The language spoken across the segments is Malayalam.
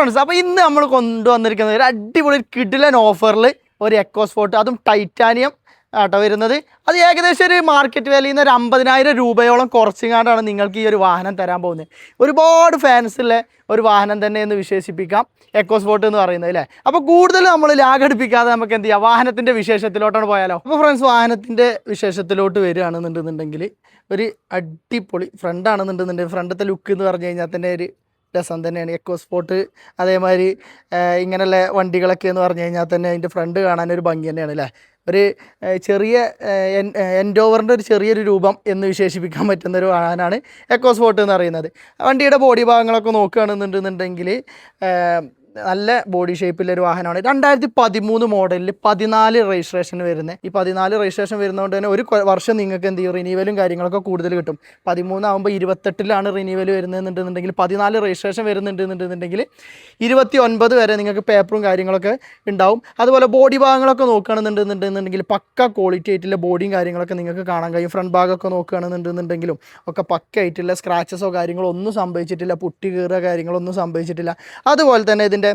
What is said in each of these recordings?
ഫ്രണ്ട്സ് അപ്പോൾ ഇന്ന് നമ്മൾ കൊണ്ടുവന്നിരിക്കുന്നത് ഒരു അടിപൊളി കിഡിലൻ ഓഫറിൽ ഒരു എക്കോ അതും ടൈറ്റാനിയം ആട്ടോ വരുന്നത്. അത് ഏകദേശം ഒരു മാർക്കറ്റ് വിലയിൽ നിന്ന് ഒരു അമ്പതിനായിരം രൂപയോളം കുറച്ചുകൊണ്ടാണ് നിങ്ങൾക്ക് ഈ ഒരു വാഹനം തരാൻ പോകുന്നത്. ഒരുപാട് ഫാൻസ് ഉള്ള ഒരു വാഹനം തന്നെ എന്ന് വിശേഷിപ്പിക്കാം. എക്കോ സ്പോട്ട് എന്ന് പറയുന്നത് അല്ലേ അപ്പോൾ കൂടുതൽ നമ്മൾ ലാഗടിപ്പിക്കാതെ നമുക്ക് എന്ത് ചെയ്യാം? വാഹനത്തിന്റെ വിശേഷത്തിലോട്ടാണ് പോയാലോ? അപ്പോൾ ഫ്രണ്ട്സ് വാഹനത്തിന്റെ വിശേഷത്തിലോട്ട് വരികയാണെന്നുണ്ടെന്നുണ്ടെങ്കിൽ ഒരു അടിപൊളി ഫ്രണ്ടാണെന്നുണ്ടെന്നുണ്ടെങ്കിൽ ഫ്രണ്ടത്തെ ലുക്ക് എന്ന് പറഞ്ഞു കഴിഞ്ഞാൽ തന്നെ ഒരു രസം തന്നെയാണ്. എക്കോ സ്പോട്ട് അതേമാതിരി ഇങ്ങനെയുള്ള വണ്ടികളൊക്കെ എന്ന് പറഞ്ഞു കഴിഞ്ഞാൽ തന്നെ അതിന്റെ ഫ്രണ്ട് കാണാൻ ഒരു ഭംഗി തന്നെയാണ് അല്ലേ? ഒരു ചെറിയ എൻഡോവറിന്റെ ഒരു ചെറിയൊരു രൂപം എന്ന് വിശേഷിപ്പിക്കാൻ പറ്റുന്ന ഒരു വാഹനമാണ് എക്കോ സ്പോട്ട് എന്ന് പറയുന്നത്. വണ്ടിയുടെ ബോഡി ഭാഗങ്ങളൊക്കെ നോക്കുകയാണെന്നുണ്ടെന്നുണ്ടെങ്കിൽ നല്ല ബോഡി ഷേപ്പിലൊരു വാഹനമാണ്. രണ്ടായിരത്തി പതിമൂന്ന് മോഡലിൽ പതിനാല് രജിസ്ട്രേഷൻ വരുന്നത് ഈ പതിനാല് രജിസ്ട്രേഷൻ വരുന്നതുകൊണ്ട് തന്നെ ഒരു വർഷം നിങ്ങൾക്ക് എന്ത് ചെയ്യും? റിനീവലും കാര്യങ്ങളൊക്കെ കൂടുതൽ കിട്ടും. പതിമൂന്നാകുമ്പോൾ ഇരുപത്തെട്ടിലാണ് റിനീവൽ വരുന്നതെന്നുണ്ടെന്നുണ്ടെങ്കിൽ പതിനാല് രജിസ്ട്രേഷൻ വരുന്നുണ്ടെന്നുണ്ടെന്നുണ്ടെങ്കിൽ ഇരുപത്തി ഒൻപത് വരെ നിങ്ങൾക്ക് പേപ്പറും കാര്യങ്ങളൊക്കെ ഉണ്ടാവും. അതുപോലെ ബോഡി ഭാഗങ്ങളൊക്കെ നോക്കുകയാണെന്നുണ്ടെന്നുണ്ടെന്നുണ്ടെങ്കിൽ പക്ക ക്വാളിറ്റി ആയിട്ടുള്ള ബോഡിയും കാര്യങ്ങളൊക്കെ നിങ്ങൾക്ക് കാണാൻ കഴിയും. ഫ്രണ്ട് ഭാഗമൊക്കെ നോക്കുകയാണെന്നുണ്ടെന്നുണ്ടെങ്കിലും ഒക്കെ പക്ക ആയിട്ടുള്ള സ്ക്രാച്ചസോ കാര്യങ്ങളോ ഒന്നും സംഭവിച്ചിട്ടില്ല. പുട്ടി കീറുക കാര്യങ്ങളൊന്നും സംഭവിച്ചിട്ടില്ല. അതുപോലെ തന്നെ ഇതിന്റെ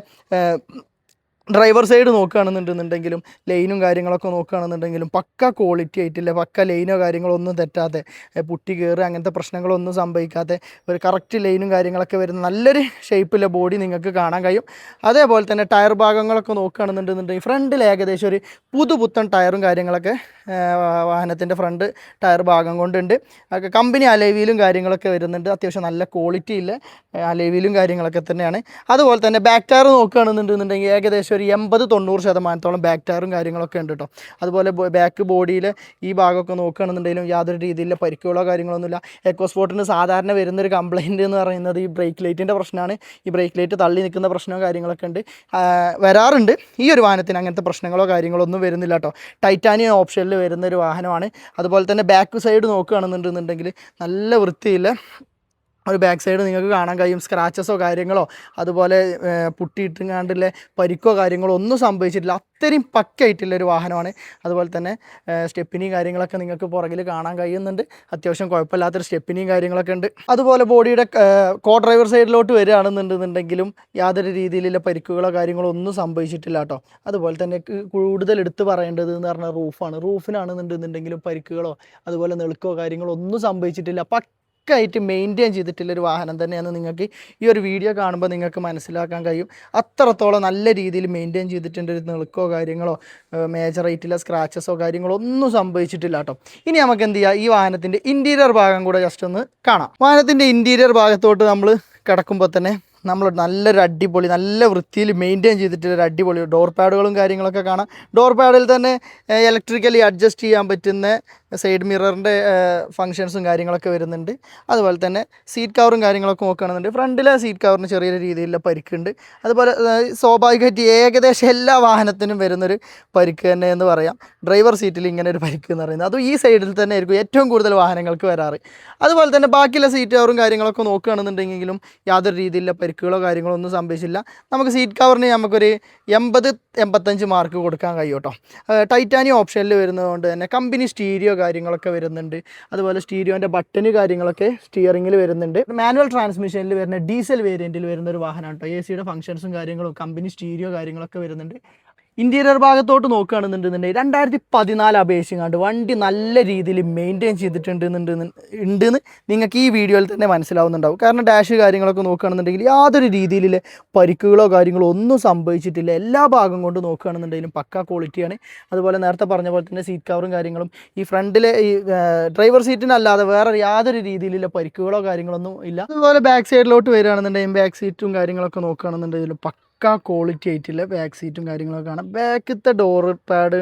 ഡ്രൈവർ സൈഡ് നോക്കുകയാണെന്നുണ്ടെന്നുണ്ടെങ്കിലും ലൈനും കാര്യങ്ങളൊക്കെ നോക്കുകയാണെന്നുണ്ടെങ്കിലും പക്ക ക്വാളിറ്റി ആയിട്ടില്ല? പക്ക ലൈനോ കാര്യങ്ങളോ ഒന്നും തെറ്റാതെ പുട്ടി കയറുക അങ്ങനത്തെ പ്രശ്നങ്ങളൊന്നും സംഭവിക്കാതെ ഒരു കറക്റ്റ് ലൈനും കാര്യങ്ങളൊക്കെ വരുന്ന നല്ലൊരു ഷേപ്പിലെ ബോഡി നിങ്ങൾക്ക് കാണാൻ കഴിയും. അതേപോലെ തന്നെ ടയർ ഭാഗങ്ങളൊക്കെ നോക്കുകയാണെന്നുണ്ടെന്നുണ്ടെങ്കിൽ ഫ്രണ്ടിൽ ഏകദേശം ഒരു പുതുപുത്തൻ ടയറും കാര്യങ്ങളൊക്കെ വാഹനത്തിന്റെ ഫ്രണ്ട് ടയർ ഭാഗം കൊണ്ടുണ്ട്. കമ്പനി അലൈവിയിലും കാര്യങ്ങളൊക്കെ വരുന്നുണ്ട്. അത്യാവശ്യം നല്ല ക്വാളിറ്റി ഇല്ല അലൈവിയിലും കാര്യങ്ങളൊക്കെ തന്നെയാണ്. അതുപോലെ തന്നെ ബാക്ക് ടയർ നോക്കുകയാണെന്നുണ്ടെന്നുണ്ടെങ്കിൽ ഏകദേശം ഒരു എൺപത് തൊണ്ണൂറ് ശതമാനത്തോളം ബാക്ക് ടയറും കാര്യങ്ങളൊക്കെ ഉണ്ട് കേട്ടോ അതുപോലെ ബാക്ക് ബോഡിയിൽ ഈ ഭാഗമൊക്കെ നോക്കുകയാണെന്നുണ്ടെങ്കിലും യാതൊരു രീതിയിലുള്ള പരിക്കുകളോ കാര്യങ്ങളൊന്നുമില്ല. എക്കോ സ്പോർട്ടിന് സാധാരണ വരുന്നൊരു കംപ്ലൈന്റ് എന്ന് പറയുന്നത് ഈ ബ്രേക്ക് ലൈറ്റിന്റെ പ്രശ്നമാണ്. ഈ ബ്രേക്ക് ലൈറ്റ് തള്ളി നിൽക്കുന്ന പ്രശ്നമോ കാര്യങ്ങളൊക്കെ ഉണ്ട്. വരാറുണ്ട്. ഈ ഒരു വാഹനത്തിന് അങ്ങനത്തെ പ്രശ്നങ്ങളോ കാര്യങ്ങളോ ഒന്നും വരുന്നില്ല കേട്ടോ ടൈറ്റാനിയം ഓപ്ഷനിൽ വരുന്ന ഒരു വാഹനമാണ്. അതുപോലെ തന്നെ ബാക്ക് സൈഡ് നോക്കുകയാണെന്നുണ്ടെന്നുണ്ടെങ്കിൽ നല്ല വൃത്തിയില്ല ഒരു ബാക്ക് സൈഡ് നിങ്ങൾക്ക് കാണാൻ കഴിയും. സ്ക്രാച്ചസോ കാര്യങ്ങളോ അതുപോലെ പുട്ടിയിട്ടുങ്ങാണ്ടിലെ പരിക്കോ കാര്യങ്ങളോ ഒന്നും സംഭവിച്ചിട്ടില്ല. അത്രയും പക്കായിട്ടുള്ള ഒരു വാഹനമാണ്. അതുപോലെ തന്നെ സ്റ്റെപ്പിനിയും കാര്യങ്ങളൊക്കെ നിങ്ങൾക്ക് പുറകിൽ കാണാൻ കഴിയുന്നുണ്ട്. അത്യാവശ്യം കുഴപ്പമില്ലാത്തൊരു സ്റ്റെപ്പിനിയും കാര്യങ്ങളൊക്കെ ഉണ്ട്. അതുപോലെ ബോഡിയുടെ കോ ഡ്രൈവർ സൈഡിലോട്ട് വരികയാണെന്നുണ്ടെന്നുണ്ടെങ്കിലും യാതൊരു രീതിയിലുള്ള പരിക്കുകളോ കാര്യങ്ങളോ ഒന്നും സംഭവിച്ചിട്ടില്ല കേട്ടോ. അതുപോലെ തന്നെ കൂടുതൽ എടുത്ത് പറയേണ്ടത് എന്ന് പറഞ്ഞാൽ റൂഫാണ്. റൂഫിനാണെന്നുണ്ടെന്നുണ്ടെങ്കിലും പരിക്കുകളോ അതുപോലെ നെളുക്കോ കാര്യങ്ങളോ ഒന്നും സംഭവിച്ചിട്ടില്ല. പക്കായിട്ട് മെയിന്റെയിൻ ചെയ്തിട്ടുള്ളൊരു വാഹനം തന്നെയാണ് നിങ്ങൾക്ക് ഈ ഒരു വീഡിയോ കാണുമ്പോൾ നിങ്ങൾക്ക് മനസ്സിലാക്കാൻ കഴിയും. അത്രത്തോളം നല്ല രീതിയിൽ മെയിന്റെയിൻ ചെയ്തിട്ടുണ്ട് ഒരു നിളുക്കോ കാര്യങ്ങളോ മേജറായിട്ടുള്ള സ്ക്രാച്ചസോ കാര്യങ്ങളോ ഒന്നും സംഭവിച്ചിട്ടില്ല കേട്ടോ. ഇനി നമുക്ക് എന്ത് ചെയ്യാം? ഈ വാഹനത്തിന്റെ ഇന്റീരിയർ ഭാഗം കൂടെ ജസ്റ്റ് ഒന്ന് കാണാം. വാഹനത്തിന്റെ ഇന്റീരിയർ ഭാഗത്തോട്ട് നമ്മൾ കിടക്കുമ്പോൾ തന്നെ നമ്മൾ നല്ലൊരു അടിപൊളി നല്ല വൃത്തിയിൽ മെയിന്റെയിൻ ചെയ്തിട്ടുള്ള ഒരു അടിപൊളി ഡോർ പാഡുകളും കാര്യങ്ങളൊക്കെ കാണാം. ഡോർ പാഡിൽ തന്നെ ഇലക്ട്രിക്കലി അഡ്ജസ്റ്റ് ചെയ്യാൻ പറ്റുന്ന സൈഡ് മിററിന്റെ ഫങ്ഷൻസും കാര്യങ്ങളൊക്കെ വരുന്നുണ്ട്. അതുപോലെ തന്നെ സീറ്റ് കവറും കാര്യങ്ങളൊക്കെ നോക്കുകയാണെന്നുണ്ട് ഫ്രണ്ടിലെ സീറ്റ് കവറിന് ചെറിയ രീതിയിലുള്ള പരിക്കുണ്ട്. അതുപോലെ സ്വാഭാവികമായിട്ട് ഏകദേശം എല്ലാ വാഹനത്തിനും വരുന്നൊരു പരിക്ക് തന്നെ എന്ന് പറയാം. ഡ്രൈവർ സീറ്റിൽ ഇങ്ങനെ ഒരു പരിക്ക് എന്ന് പറയുന്നത്. അതും ഈ സൈഡിൽ തന്നെ ആയിരിക്കും ഏറ്റവും കൂടുതൽ വാഹനങ്ങൾക്ക് വരാറ്. അതുപോലെ തന്നെ ബാക്കിയുള്ള സീറ്റ് കവറും കാര്യങ്ങളൊക്കെ നോക്കുകയാണെന്നുണ്ടെങ്കിലും യാതൊരു രീതിയിലുള്ള പരിക്കുകളോ കാര്യങ്ങളോ ഒന്നും സംഭവിച്ചില്ല. നമുക്ക് സീറ്റ് കവറിന് നമുക്കൊരു എൺപത് എൺപത്തഞ്ച് മാർക്ക് കൊടുക്കാൻ കഴിയും കേട്ടോ. ടൈറ്റാനിയം ഓപ്ഷനിൽ വരുന്നതുകൊണ്ട് തന്നെ കമ്പനി സ്റ്റീരിയോ കാര്യങ്ങളൊക്കെ വരുന്നുണ്ട്. അതുപോലെ സ്റ്റീരിയോന്റെ ബട്ടന് കാര്യങ്ങളൊക്കെ സ്റ്റിയറിങ്ങിൽ വരുന്നുണ്ട്. മാനുവൽ ട്രാൻസ്മിഷനിൽ വരുന്ന ഡീസൽ വേരിയന്റിൽ വരുന്ന ഒരു വാഹനമാണ് കേട്ടോ എ സിയുടെ ഫംഗ്ഷൻസും കാര്യങ്ങളും കമ്പനി സ്റ്റീരിയോ കാര്യങ്ങളൊക്കെ വരുന്നുണ്ട്. ഇന്റീരിയർ ഭാഗത്തോട്ട് നോക്കുകയാണെന്നുണ്ടെന്നുണ്ടെങ്കിൽ രണ്ടായിരത്തി പതിനാല് അപേക്ഷിക്കാണ്ട് വണ്ടി നല്ല രീതിയിൽ മെയിന്റെയിൻ ചെയ്തിട്ടുണ്ട് ഉണ്ടെന്ന് നിങ്ങൾക്ക് ഈ വീഡിയോയിൽ തന്നെ മനസ്സിലാവുന്നുണ്ടാവും. കാരണം ഡാഷ് കാര്യങ്ങളൊക്കെ നോക്കുകയാണെന്നുണ്ടെങ്കിൽ യാതൊരു രീതിയിൽ പരിക്കുകളോ കാര്യങ്ങളോ ഒന്നും സംഭവിച്ചിട്ടില്ല. എല്ലാ ഭാഗം കൊണ്ട് നോക്കുകയാണെന്നുണ്ടെങ്കിലും പക്ക ക്വാളിറ്റിയാണ് അതുപോലെ നേരത്തെ പറഞ്ഞ പോലെ തന്നെ സീറ്റ് കവറും കാര്യങ്ങളും ഈ ഫ്രണ്ടിലെ ഈ ഡ്രൈവർ സീറ്റിനല്ലാതെ വേറെ യാതൊരു രീതിയിലുള്ള പരിക്കുകളോ കാര്യങ്ങളൊന്നും ഇല്ല. അതുപോലെ ബാക്ക് സൈഡിലോട്ട് വരികയാണെന്നുണ്ടെങ്കിൽ ബാക്ക് സീറ്റും കാര്യങ്ങളൊക്കെ നോക്കുകയാണെന്നുണ്ടെങ്കിലും പക്ക ക്വാളിറ്റി ആയിട്ടുള്ള ബാക്ക് സീറ്റും കാര്യങ്ങളൊക്കെ കാണാം. ബാക്കത്തെ ഡോർ പാഡ്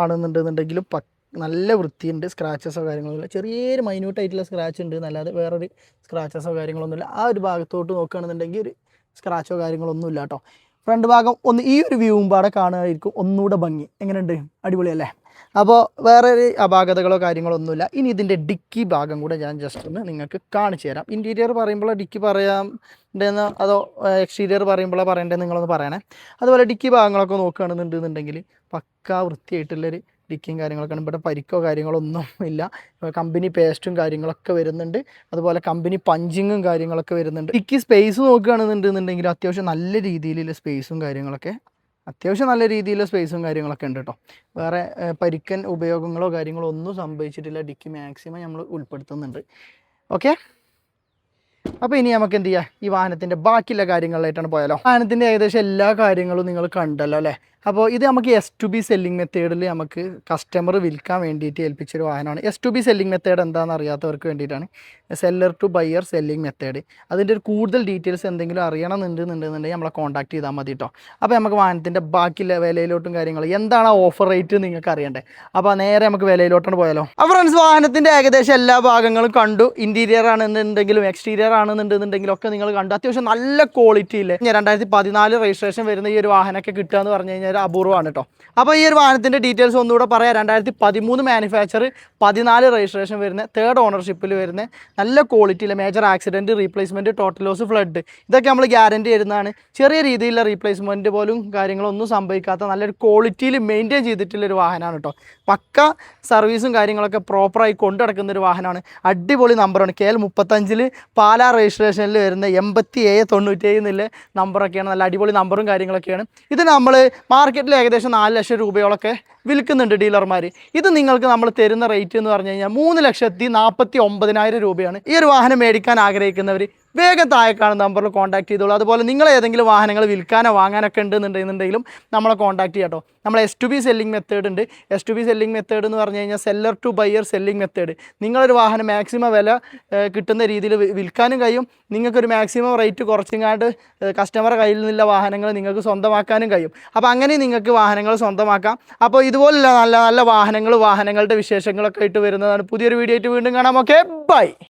ആണെന്നുണ്ടെന്നുണ്ടെങ്കിലും പക്ക നല്ല വൃത്തിയുണ്ട്. സ്ക്രാച്ചസോ കാര്യങ്ങളൊന്നുമില്ല ചെറിയൊരു മൈന്യൂട്ട് ആയിട്ടുള്ള സ്ക്രാച്ച് ഉണ്ട്. എന്നല്ലാതെ വേറൊരു സ്ക്രാച്ചസോ കാര്യങ്ങളൊന്നുമില്ല. ആ ഒരു ഭാഗത്തോട്ട് നോക്കുകയാണെന്നുണ്ടെങ്കിൽ ഒരു സ്ക്രാച്ചോ കാര്യങ്ങളൊന്നും ഇല്ല കേട്ടോ. ഫ്രണ്ട് ഭാഗം ഒന്ന് ഈ ഒരു വ്യൂവും പാടെ കാണുകയായിരിക്കും ഒന്നുകൂടെ ഭംഗി. എങ്ങനെയുണ്ട്? അടിപൊളിയല്ലേ? അപ്പോൾ വേറെ ഒരു അപാകതകളോ കാര്യങ്ങളോ ഒന്നുമില്ല. ഇനി ഇതിന്റെ ഡിക്കി ഭാഗം കൂടെ ഞാൻ ജസ്റ്റ് ഒന്ന് നിങ്ങൾക്ക് കാണിച്ചു തരാം. ഇന്റീരിയർ പറയുമ്പോൾ ഡിക്കി പറയാണ്ടെന്ന് അതോ എക്സ്റ്റീരിയർ പറയുമ്പോഴോ പറയേണ്ടത് നിങ്ങളൊന്ന് പറയണേ. അതുപോലെ ഡിക്കി ഭാഗങ്ങളൊക്കെ നോക്കുകയാണെന്നുണ്ടെന്നുണ്ടെങ്കിൽ പക്കാ വൃത്തിയായിട്ടുള്ളൊരു ഡിക്കിയും കാര്യങ്ങളൊക്കെ ഇവിടെ പരിക്കോ കാര്യങ്ങളോ ഒന്നും ഇല്ല. കമ്പനി പേസ്റ്റും കാര്യങ്ങളൊക്കെ വരുന്നുണ്ട്. അതുപോലെ കമ്പനി പഞ്ചിങ്ങും കാര്യങ്ങളൊക്കെ വരുന്നുണ്ട്. ഡിക്കി സ്പേസ് നോക്കുകയാണെന്നുണ്ടെന്നുണ്ടെങ്കിൽ അത്യാവശ്യം നല്ല രീതിയിലുള്ള സ്പേസും കാര്യങ്ങളൊക്കെ അത്യാവശ്യം നല്ല രീതിയിൽ സ്പേസും കാര്യങ്ങളൊക്കെ ഉണ്ട് കേട്ടോ വേറെ പരിക്കൻ ഉപയോഗങ്ങളോ കാര്യങ്ങളോ ഒന്നും സംഭവിച്ചിട്ടില്ല. ഡിക്കി മാക്സിമം നമ്മൾ ഉൾപ്പെടുത്തുന്നുണ്ട്. ഓക്കെ അപ്പോൾ ഇനി നമുക്ക് എന്ത് ചെയ്യാം? ഈ വാഹനത്തിന്റെ ബാക്കിയുള്ള കാര്യങ്ങളിലായിട്ടാണ് പോയാലോ? വാഹനത്തിന്റെ ഏകദേശം എല്ലാ കാര്യങ്ങളും നിങ്ങൾ കണ്ടല്ലോ അല്ലേ? അപ്പോൾ ഇത് നമുക്ക് എസ് ടു ബി സെല്ലിംഗ് മെത്തേഡിൽ നമുക്ക് കസ്റ്റമർ വിൽക്കാൻ വേണ്ടിയിട്ട് ഏൽപ്പിച്ചൊരു വാഹനമാണ്. S to B selling method എന്താണെന്ന് അറിയാത്തവർക്ക് വേണ്ടിയിട്ടാണ്. Seller to buyer selling method അതിന്റെ ഒരു കൂടുതൽ ഡീറ്റെയിൽസ് എന്തെങ്കിലും അറിയണമെന്നുണ്ടെന്നുണ്ടെന്നുണ്ടെങ്കിൽ നമ്മളെ കോൺടാക്ട് ചെയ്താൽ മതി കേട്ടോ അപ്പോൾ നമുക്ക് വാഹനത്തിന്റെ ബാക്കി വിലയിലോട്ടും കാര്യങ്ങൾ എന്താണ് ആ ഓഫർ റേറ്റ് നിങ്ങൾക്ക് അറിയണ്ടേ? അപ്പോൾ നേരെ നമുക്ക് വിലയിലോട്ടാണ് പോയാലോ. അപ്പോൾ ഫ്രണ്ട്സ് വാഹനത്തിന്റെ ഏകദേശം എല്ലാ ഭാഗങ്ങളും കണ്ടു. ഇന്റീരിയർ ആണെന്നുണ്ടെങ്കിലും എക്സ്റ്റീരിയർ ആണെന്നുണ്ടെന്നുണ്ടെങ്കിലും ഒക്കെ നിങ്ങൾ കണ്ടു. അത്യാവശ്യം നല്ല ക്വാളിറ്റിയിൽ രണ്ടായിരത്തി പതിനാല് രജിസ്ട്രേഷൻ വരുന്ന ഈ ഒരു വാഹനമൊക്കെ കിട്ടുക എന്ന് പറഞ്ഞു കഴിഞ്ഞാൽ അപൂർവമാണ് കേട്ടോ അപ്പോൾ ഈ ഒരു വാഹനത്തിന്റെ ഡീറ്റെയിൽസ് ഒന്നുകൂടെ പറയാം. രണ്ടായിരത്തി പതിമൂന്ന് മാനുഫാക്ചർ പതിനാല് രജിസ്ട്രേഷൻ വരുന്ന തേർഡ് ഓണർഷിപ്പിൽ വരുന്ന നല്ല ക്വാളിറ്റിയിലെ major accident replacement total loss flood ഇതൊക്കെ നമ്മൾ ഗ്യാരണ്ടി തരുന്നതാണ്. ചെറിയ രീതിയിലുള്ള റീപ്ലേസ്മെന്റ് പോലും കാര്യങ്ങളൊന്നും സംഭവിക്കാത്ത നല്ലൊരു ക്വാളിറ്റിയിൽ മെയിന്റെയിൻ ചെയ്തിട്ടുള്ള ഒരു വാഹനമാണ് കേട്ടോ പക്ക സർവീസും കാര്യങ്ങളൊക്കെ പ്രോപ്പറായി കൊണ്ടു നടക്കുന്ന ഒരു വാഹനമാണ്. അടിപൊളി നമ്പറാണ് കെ എൽ മുപ്പത്തഞ്ചിൽ പാലാ രജിസ്ട്രേഷനിൽ വരുന്ന എൺപത്തി ഏഴ് തൊണ്ണൂറ്റേഴ് എന്നുള്ള നമ്പറൊക്കെയാണ് നല്ല അടിപൊളി നമ്പറും കാര്യങ്ങളൊക്കെയാണ്. ഇത് നമ്മൾ മാർക്കറ്റിൽ ഏകദേശം നാല് ലക്ഷം രൂപയോളൊക്കെ വിൽക്കുന്നുണ്ട് ഡീലർമാർ ഇത് നിങ്ങൾക്ക് നമ്മൾ തരുന്ന റേറ്റ് എന്ന് പറഞ്ഞു കഴിഞ്ഞാൽ മൂന്ന് ലക്ഷത്തി നാൽപ്പത്തി ഒമ്പതിനായിരം രൂപയാണ് ഈ ഒരു വാഹനം മേടിക്കാൻ ആഗ്രഹിക്കുന്നവർ വേഗം താഴെ കാണുന്ന നമ്പറിൽ കോൺടാക്ട് ചെയ്തോളൂ. അതുപോലെ നിങ്ങൾ ഏതെങ്കിലും വാഹനങ്ങൾ വിൽക്കാനോ വാങ്ങാനൊക്കെ ഉണ്ടെന്നുണ്ടെന്നുണ്ടെങ്കിലും നമ്മളെ കോൺടാക്ട് ചെയ്യാം കേട്ടോ നമ്മൾ S to B selling method ഉണ്ട്. S to B selling method എന്ന് പറഞ്ഞു കഴിഞ്ഞാൽ seller to buyer selling method നിങ്ങളൊരു വാഹനം മാക്സിമം വില കിട്ടുന്ന രീതിയിൽ വിൽക്കാനും കഴിയും. നിങ്ങൾക്കൊരു മാക്സിമം റേറ്റ് കുറച്ചിങ്ങാണ്ട് കസ്റ്റമറെ കയ്യിൽ നിന്നുള്ള വാഹനങ്ങൾ നിങ്ങൾക്ക് സ്വന്തമാക്കാനും കഴിയും. അപ്പോൾ അങ്ങനെ നിങ്ങൾക്ക് വാഹനങ്ങൾ സ്വന്തമാക്കാം. അപ്പോൾ ഇതുപോലുള്ള നല്ല നല്ല വാഹനങ്ങൾ വാഹനങ്ങളുടെ വിശേഷങ്ങളൊക്കെ ആയിട്ട് വരുന്നതാണ് പുതിയൊരു വീഡിയോ ആയിട്ട് വീണ്ടും കാണാം. Okay bye